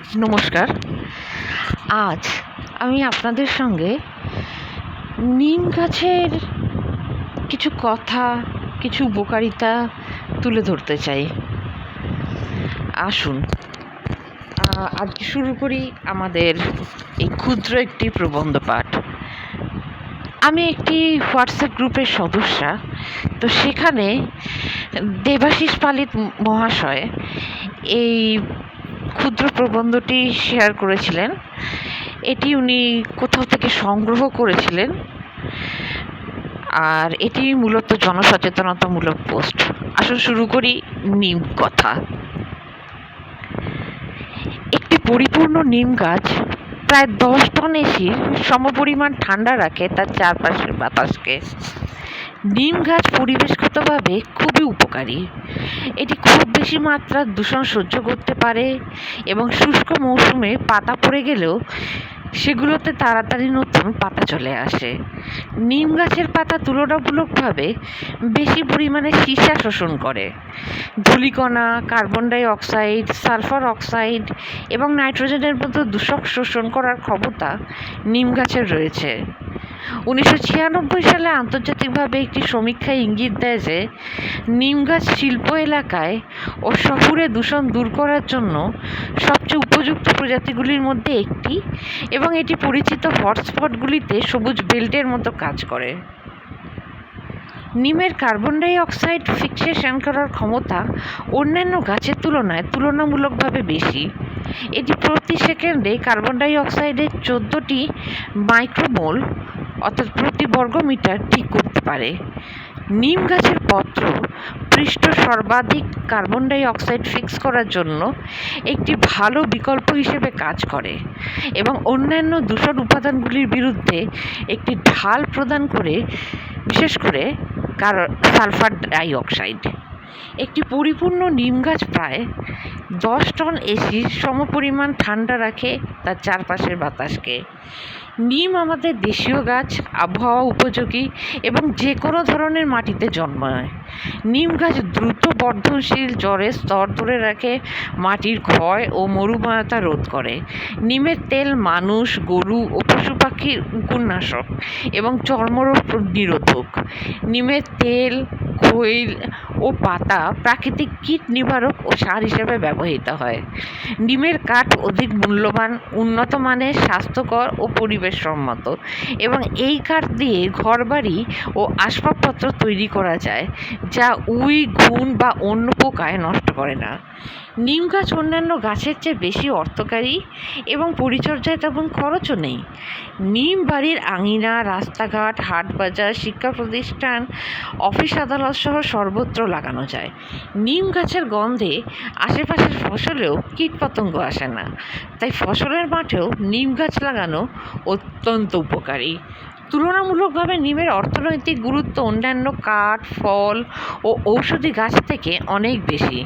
নমস্কার। আজ আমি আপনাদের সঙ্গে নিম গাছের কিছু কথা, কিছু উপকারিতা তুলে ধরতে চাই। আসুন। আজকে শুরু করি আমাদের এই ক্ষুদ্র একটি প্রবন্ধ পাঠ। আমি একটি হোয়াটসঅ্যাপ গ্রুপের সদস্যা, তো সেখানে দেবাশিস পালিত মহাশয় এই ক্ষুদ্র প্রবন্ধটি শেয়ার করেছিলেন। এটি উনি কোথাও থেকে সংগ্রহ করেছিলেন। আর এটি মূলত জনসচেতনতামূলক পোস্ট। আসুন শুরু করি নিম কথা। একটি পরিপূর্ণ নিম গাছ প্রায় দশ টন এসির সমপরিমাণ ঠান্ডা রাখে তার চারপাশের বাতাসকে। নিম গাছ পরিবেশগতভাবে খুবই উপকারী। এটি খুব বেশি মাত্রার দূষণ সহ্য করতে পারে এবং শুষ্ক মৌসুমে পাতা পড়ে গেলেও সেগুলোতে তাড়াতাড়ি নতুন পাতা চলে আসে। নিম গাছের পাতা তুলনামূলকভাবে বেশি পরিমাণে সীসা শোষণ করে। ধূলিকণা, carbon die oxide, sulphur oxide এবং নাইট্রোজেনের মতো দূষক শোষণ করার ক্ষমতা নিম গাছের রয়েছে। উনিশশো ছিয়ানব্বই সালে আন্তর্জাতিকভাবে একটি সমীক্ষায় ইঙ্গিত দেয় যে, নিম গাছ শিল্প এলাকায় ও শহুরে দূষণ দূর করার জন্য সবচেয়ে উপযুক্ত প্রজাতিগুলির মধ্যে একটি এবং এটি পরিচিত হটস্পটগুলিতে সবুজ বেল্টের মতো কাজ করে। নিমের কার্বন ডাই অক্সাইড ফিক্সেশন করার ক্ষমতা অন্যান্য গাছের তুলনায় তুলনামূলকভাবে বেশি। এটি প্রতি সেকেন্ডে কার্বন ডাই অক্সাইডের চোদ্দোটি মাইক্রোমোল অর্থাৎ প্রতি বর্গমিটার ঠিক করতে পারে? নিম গাছের পত্র পৃষ্ঠ সর্বাধিক কার্বন ডাই অক্সাইড ফিক্স করার জন্য একটি ভালো বিকল্প হিসেবে কাজ করে এবং অন্যান্য দূষণ উপাদানগুলির বিরুদ্ধে একটি ঢাল প্রদান করে, বিশেষ করে কার সালফার ডাই অক্সাইড একটি পরিপূর্ণ নিম গাছ প্রায় দশ টন এসির সমপরিমাণ ঠান্ডা রাখে তার চারপাশের বাতাসকে। নিম আমাদের দেশীয় গাছ, আবহাওয়া উপযোগী এবং যে কোনো ধরনের মাটিতে জন্মায়। নিম গাছ দ্রুত বর্ধনশীল জলের স্তর ধরে রাখে, মাটির ক্ষয় ও মরুময়তা রোধ করে। নিমের তেল মানুষ, গরু ও পশু পাখির উপন্যাসক এবং চর্মরোগ নিরোধক। নিমের তেল খৈল ও পাতা প্রাকৃতিক কীট নিবারক ও সার হিসেবে ব্যবহৃত হয়। নিমের কাঠ অধিক মূল্যবান, উন্নত মানের, স্বাস্থ্যকর ও পরিবেশ সম্মত এবং এই কাঠ দিয়ে ঘরবাড়ি ও আসবাবপত্র তৈরি করা যায়, যা উই ঘুণ বা অন্য পোকায় নষ্ট করে না। নিম গাছ অন্যান্য গাছের চেয়ে বেশি অর্থকারী এবং পরিচর্যায় তেমন খরচও নেই। নিম বাড়ির আঙিনা, রাস্তাঘাট হাট বাজার শিক্ষা প্রতিষ্ঠান, অফিস আদালত সহ সর্বত্র লাগানো যায়। নিম গাছের গন্ধে আশেপাশের ফসলেও কীটপতঙ্গ আসে না। তাই ফসলের মাঠেও নিম গাছ লাগানো অত্যন্ত উপকারী। তুলনামূলকভাবে নিমের অর্থনৈতিক গুরুত্ব অন্যান্য কাঠ, ফল ও ঔষধি গাছ থেকে অনেক বেশি।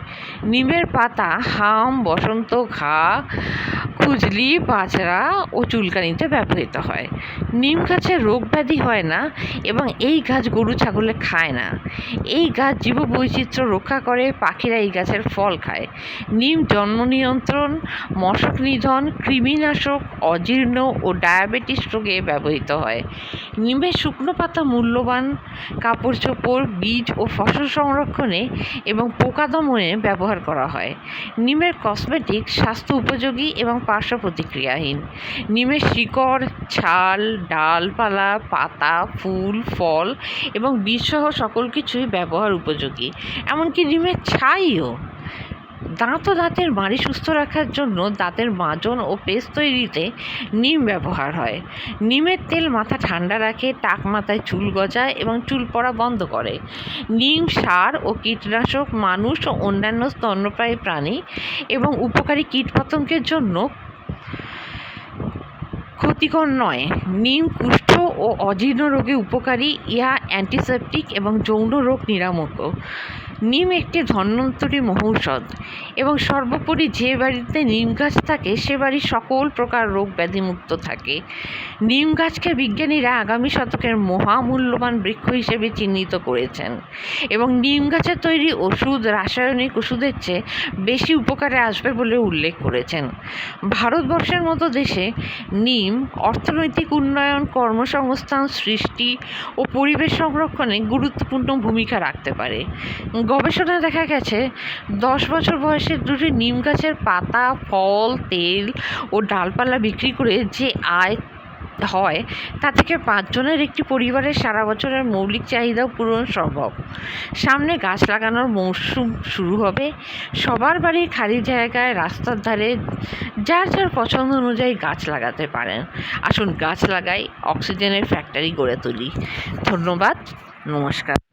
নিমের পাতা, হাম, বসন্ত, ঘা খুজলি, বাজরা ও চুলকানিতে ব্যবহৃত হয়। নিম গাছের রোগ ব্যাধি হয় না এবং এই গাছ গরু ছাগলে খায় না। এই গাছ জীববৈচিত্র্য রক্ষা করে, পাখিরা এই গাছের ফল খায়। নিম জন্ম নিয়ন্ত্রণ, মশক নিধন, কৃমিনাশক, অজীর্ণ ও ডায়াবেটিস রোগে ব্যবহৃত হয়। নিমের শুকনো পাতা মূল্যবান কাপড় চোপড় বীজ ও ফসল সংরক্ষণে এবং পোকা দমনে ব্যবহার করা হয়। নিমের কসমেটিক স্বাস্থ্য উপযোগী এবং পার্শ্ব প্রতিক্রিয়াহীন নিমের শিকড়, ছাল, ডালপালা, পাতা, ফুল, ফল এবং বীজসহ সকল কিছুই ব্যবহার উপযোগী। এমনকি নিমের ছাইও। দাঁত ও দাঁতের মাড়ি সুস্থ রাখার জন্য দাঁতের মাজন ও পেস্ট তৈরিতে নিম ব্যবহার হয়। নিমের তেল মাথা ঠান্ডা রাখে, টাক মাথায় চুল গজায় এবং চুল পড়া বন্ধ করে। নিম সার ও কীটনাশক মানুষ ও অন্যান্য স্তন্যপায়ী প্রাণী এবং উপকারী কীটপতঙ্গের জন্য ক্ষতিকর নয়। নিম কুষ্ঠ ও অজীর্ণ রোগে উপকারী ইহা অ্যান্টিসেপটিক এবং যৌন রোগ নিরামকও নিম একটি ধন্বন্তরী মহৌষধ এবং সর্বোপরি যে বাড়িতে নিম গাছ থাকে, সে বাড়ির সকল প্রকার রোগ ব্যাধিমুক্ত থাকে। নিম গাছকে বিজ্ঞানীরা আগামী শতকের মহামূল্যবান বৃক্ষ হিসেবে চিহ্নিত করেছেন এবং নিম গাছের তৈরি ওষুধ, রাসায়নিক ওষুধের চেয়ে বেশি উপকারে আসবে বলে উল্লেখ করেছেন। ভারতবর্ষের মতো দেশে নিম অর্থনৈতিক উন্নয়ন, কর্মসংস্থান, সৃষ্টি ও পরিবেশ সংরক্ষণে গুরুত্বপূর্ণ ভূমিকা রাখতে পারে। গবেষণায় দেখা গেছে, দশ বছর বয়সের দুটি নিম গাছের পাতা, ফল, তেল ও ডালপালা বিক্রি করে যে আয় হয়, তা থেকে পাঁচজনের একটি পরিবারের সারা বছরের মৌলিক চাহিদা পূরণ সম্ভব। সামনে গাছ লাগানোর মৌসুম শুরু হবে। সবার বাড়ির খালি জায়গায়, রাস্তার ধারে, যার যার পছন্দ অনুযায়ী গাছ লাগাতে পারেন। আসুন গাছ লাগাই, অক্সিজেনের ফ্যাক্টরি গড়ে তুলি। ধন্যবাদ, নমস্কার।